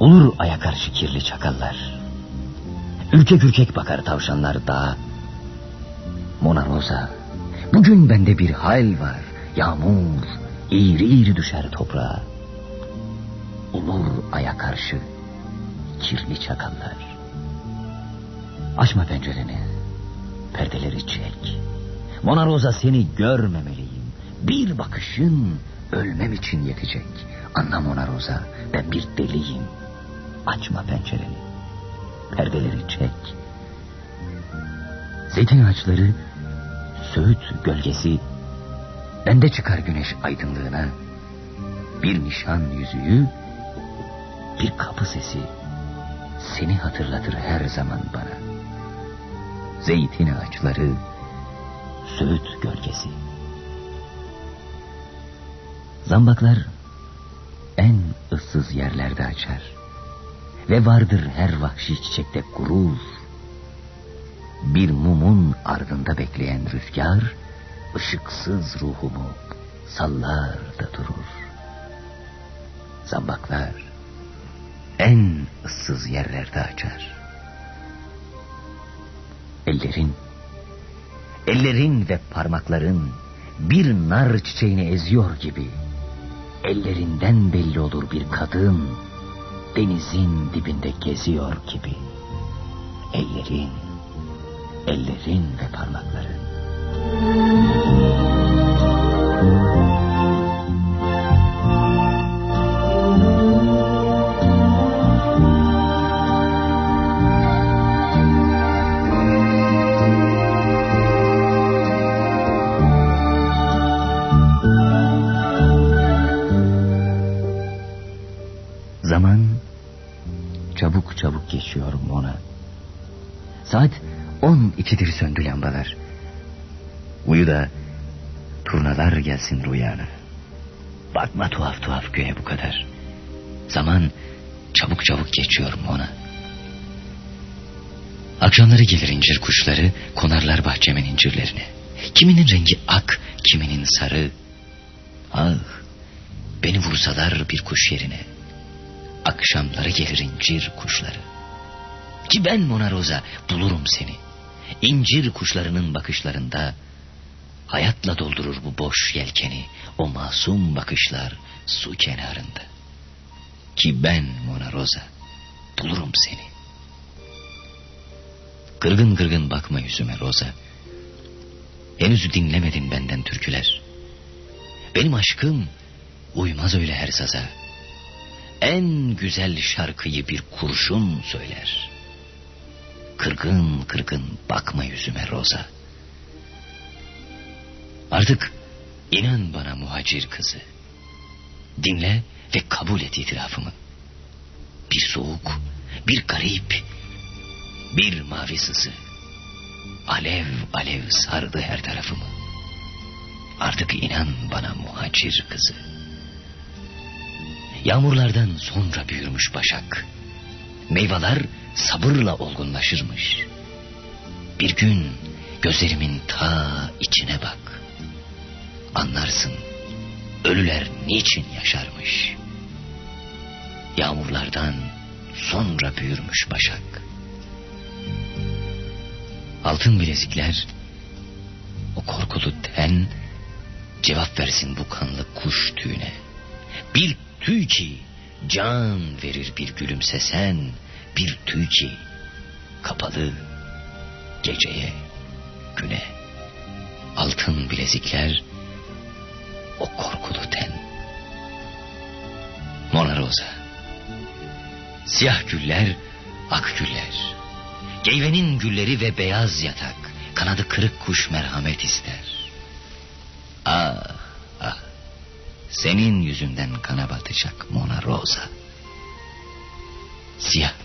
Olur aya karşı kirli çakallar. Ürkek ürkek bakar tavşanlar dağa. Mona Rosa, bugün bende bir hal var. Yağmur eğri eğri düşer toprağa. Olur aya karşı kirli çakallar. Açma pencereni, perdeleri çek. Mona Rosa seni görmemeliyim. Bir bakışın ölmem için yetecek. Anla Mona Rosa, ben bir deliyim. Açma pencereni, perdeleri çek. Zeytin ağaçları, söğüt gölgesi, bende çıkar güneş aydınlığına. Bir nişan yüzüğü, bir kapı sesi, seni hatırlatır her zaman bana. Zeytin ağaçları, söğüt gölgesi. Zambaklar en ıssız yerlerde açar. Ve vardır her vahşi çiçekte gurur. Bir mumun ardında bekleyen rüzgar, ışıksız ruhumu sallar da durur. Zambaklar en ıssız yerlerde açar. Ellerin, ellerin ve parmakların bir nar çiçeğini eziyor gibi ellerinden belli olur bir kadın denizin dibinde geziyor gibi. Ellerin, ellerin ve parmakların. Zaman çabuk çabuk geçiyor Mona. Saat on ikidir söndü lambalar. Uyu da turnalar gelsin rüyana. Bakma tuhaf tuhaf göğe bu kadar. Zaman çabuk çabuk geçiyor Mona. Akşamları gelir incir kuşları konarlar bahçemin incirlerine. Kiminin rengi ak, kiminin sarı. Ah, beni vursalar bir kuş yerine. Akşamları gelir incir kuşları. Ki ben Mona Rosa bulurum seni. İncir kuşlarının bakışlarında hayatla doldurur bu boş yelkeni. O masum bakışlar su kenarında. Ki ben Mona Rosa bulurum seni. Kırgın kırgın bakma yüzüme Rosa. Henüz dinlemedin benden türküler. Benim aşkım uymaz öyle her saza en güzel şarkıyı bir kurşun söyler. Kırgın kırgın bakma yüzüme Roza. Artık inan bana muhacir kızı. Dinle ve kabul et itirafımı. Bir soğuk, bir garip, bir mavi sızı. Alev alev sardı her tarafımı. Artık inan bana muhacir kızı. Yağmurlardan sonra büyürmüş başak. Meyveler sabırla olgunlaşırmış. Bir gün gözlerimin ta içine bak. Anlarsın ölüler niçin yaşarmış. Yağmurlardan sonra büyürmüş başak. Altın bilezikler, o korkulu ten cevap versin bu kanlı kuş tüyüne. Bir tüy ki can verir bir gülümsesen, bir tüy ki kapalı geceye, güne. Altın bilezikler, o korkulu ten. Mona Rosa. Siyah güller, ak güller. Geyvenin gülleri ve beyaz yatak. Kanadı kırık kuş merhamet ister. Ah. Senin yüzünden kana batacak Mona Rosa. Siyah